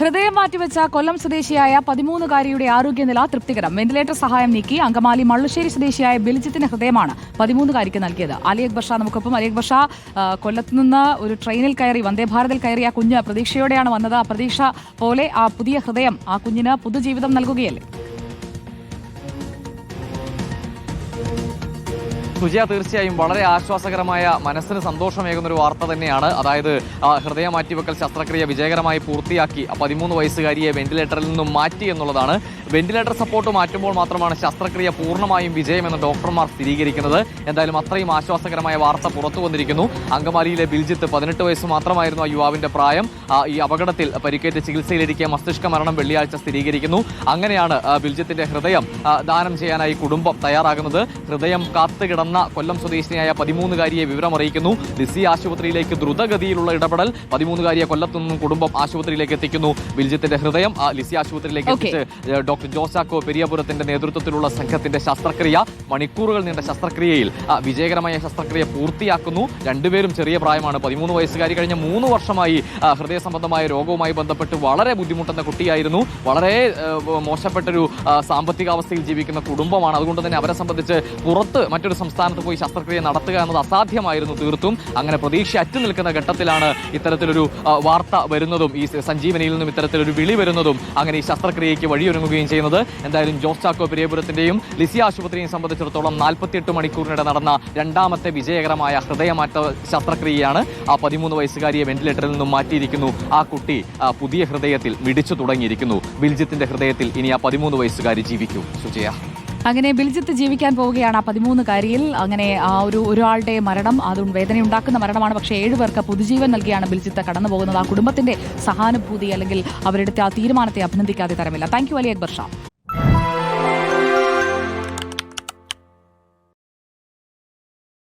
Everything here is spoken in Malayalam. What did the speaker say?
ഹൃദയം മാറ്റിവെച്ച കൊല്ലം സ്വദേശിയായ പതിമൂന്നുകാരിയുടെ ആരോഗ്യനില തൃപ്തികരം. വെന്റിലേറ്റർ സഹായം നീക്കി അങ്കമാലി മള്ളുശ്ശേരി സ്വദേശിയായ ബിലിജിത്തിന്റെ ഹൃദയമാണ് പതിമൂന്നുകാരിക്ക് നൽകിയത്. അലി അക്ബർ ഷാ നമുക്കൊപ്പം. അലി അക്ബർ ഷാ കൊല്ലത്ത് നിന്ന് ഒരു ട്രെയിനിൽ കയറി വന്ദേ ഭാരതിൽ കയറി ആ കുഞ്ഞ് പ്രതീക്ഷയോടെയാണ് വന്നത്. ആ പ്രതീക്ഷ പോലെ ആ പുതിയ ഹൃദയം ആ കുഞ്ഞിന് പുതുജീവിതം നൽകുകയല്ലേ? സുജയ തീർച്ചയായും വളരെ ആശ്വാസകരമായ മനസ്സിന് സന്തോഷമേകുന്ന ഒരു വാർത്ത തന്നെയാണ്. അതായത് ഹൃദയ മാറ്റിവെക്കൽ ശസ്ത്രക്രിയ വിജയകരമായി പൂർത്തിയാക്കി പതിമൂന്ന് വയസ്സുകാരിയെ വെന്റിലേറ്ററിൽ നിന്നും മാറ്റി എന്നുള്ളതാണ്. വെന്റിലേറ്റർ സപ്പോർട്ട് മാറ്റുമ്പോൾ മാത്രമാണ് ശസ്ത്രക്രിയ പൂർണമായും വിജയമെന്ന് ഡോക്ടർമാർ സ്ഥിരീകരിക്കുന്നത്. എന്തായാലും അത്രയും ആശ്വാസകരമായ വാർത്ത പുറത്തു വന്നിരിക്കുന്നു. അങ്കമാലിയിലെ ബിൽജിത്ത് പതിനെട്ട് വയസ്സ് മാത്രമായിരുന്നു ആ യുവാവിന്റെ പ്രായം. ഈ അപകടത്തിൽ പരിക്കേറ്റ് ചികിത്സയിലിരിക്കെ മസ്തിഷ്ക മരണം വെള്ളിയാഴ്ച സ്ഥിരീകരിക്കുന്നു. അങ്ങനെയാണ് ബിൽജിത്തിന്റെ ഹൃദയം ദാനം ചെയ്യാനായി കുടുംബം തയ്യാറാകുന്നത്. ഹൃദയം കാത്തുകിടന്ന കൊല്ലം സ്വദേശിനിയായ പതിമൂന്നുകാരിയെ വിവരമറിയിക്കുന്നു. ലിസി ആശുപത്രിയിലേക്ക് ദ്രുതഗതിയിലുള്ള ഇടപെടൽ പതിമൂന്നുകാരിയെ കൊല്ലത്തു നിന്നും കുടുംബം ആശുപത്രിയിലേക്ക് എത്തിക്കുന്നു. ബിൽജിത്തിന്റെ ഹൃദയം ആ, ലിസി ആശുപത്രിയിലേക്ക് എത്തിച്ച് ഡോക്ടർ ജോസാക്കോ പെരിയപുരത്തിന്റെ നേതൃത്വത്തിലുള്ള സംഘത്തിന്റെ ശസ്ത്രക്രിയ മണിക്കൂറുകൾ നീണ്ട ശസ്ത്രക്രിയയിൽ വിജയകരമായ ശസ്ത്രക്രിയ പൂർത്തിയാക്കുന്നു. രണ്ടുപേരും ചെറിയ പ്രായമാണ്. പതിമൂന്ന് വയസ്സുകാരി കഴിഞ്ഞ മൂന്ന് വർഷമായി ഹൃദയ സംബന്ധമായ രോഗവുമായി ബന്ധപ്പെട്ട് വളരെ ബുദ്ധിമുട്ടുന്ന കുട്ടിയായിരുന്നു. വളരെ മോശപ്പെട്ടൊരു സാമ്പത്തികാവസ്ഥയിൽ ജീവിക്കുന്ന കുടുംബമാണ്. അതുകൊണ്ട് തന്നെ അവരെ സംബന്ധിച്ച് പുറത്ത് മറ്റൊരു സംസ്ഥാനത്ത് പോയി ശസ്ത്രക്രിയ നടത്തുക എന്നത് അസാധ്യമായിരുന്നു തീർത്തും. അങ്ങനെ പ്രതീക്ഷ അറ്റു നിൽക്കുന്ന ഘട്ടത്തിലാണ് ഇത്തരത്തിലൊരു വാർത്ത വരുന്നതും ഈ സഞ്ജീവനിയിൽ നിന്നും ഇത്തരത്തിലൊരു വിളി വരുന്നതും അങ്ങനെ ഈ ശസ്ത്രക്രിയയ്ക്ക് വഴിയൊരുങ്ങുകയും ചെയ്യുന്നത്. എന്തായാലും ജോസ് ചാക്കോ പെരിയപുരത്തിന്റെയും ലിസി ആശുപത്രിയെയും സംബന്ധിച്ചിടത്തോളം നാൽപ്പത്തിയെട്ട് മണിക്കൂറിനിടെ നടന്ന രണ്ടാമത്തെ വിജയകരമായ ഹൃദയമാറ്റ ശസ്ത്രക്രിയയാണ് ആ പതിമൂന്ന് വയസ്സുകാരിയെ വെന്റിലേറ്ററിൽ നിന്നും മാറ്റിയിരിക്കുന്നു. ആ കുട്ടി പുതിയ ഹൃദയത്തിൽ മിടിച്ചു തുടങ്ങിയിരിക്കുന്നു. ബിൽജിത്തിന്റെ ഹൃദയത്തിൽ ഇനി ആ പതിമൂന്ന് വയസ്സുകാരി ജീവിക്കൂ. സുജയ. അങ്ങനെ ബിൽജിത്ത് ജീവിക്കാൻ പോവുകയാണ് ആ പതിമൂന്നുകാരിയിൽ അങ്ങനെ ആ ഒരു ഒരാളുടെ മരണം അത് വേദനയുണ്ടാക്കുന്ന മരണമാണ്. പക്ഷേ ഏഴുപേർക്ക് പുതുജീവൻ നൽകിയാണ് ബിൽജിത്ത് കടന്നു പോകുന്നത്. ആ കുടുംബത്തിന്റെ സഹാനുഭൂതി അല്ലെങ്കിൽ അവരെടുത്ത ആ തീരുമാനത്തെ അഭിനന്ദിക്കാതെ തരമില്ല. Thank you Ali Akbar Shah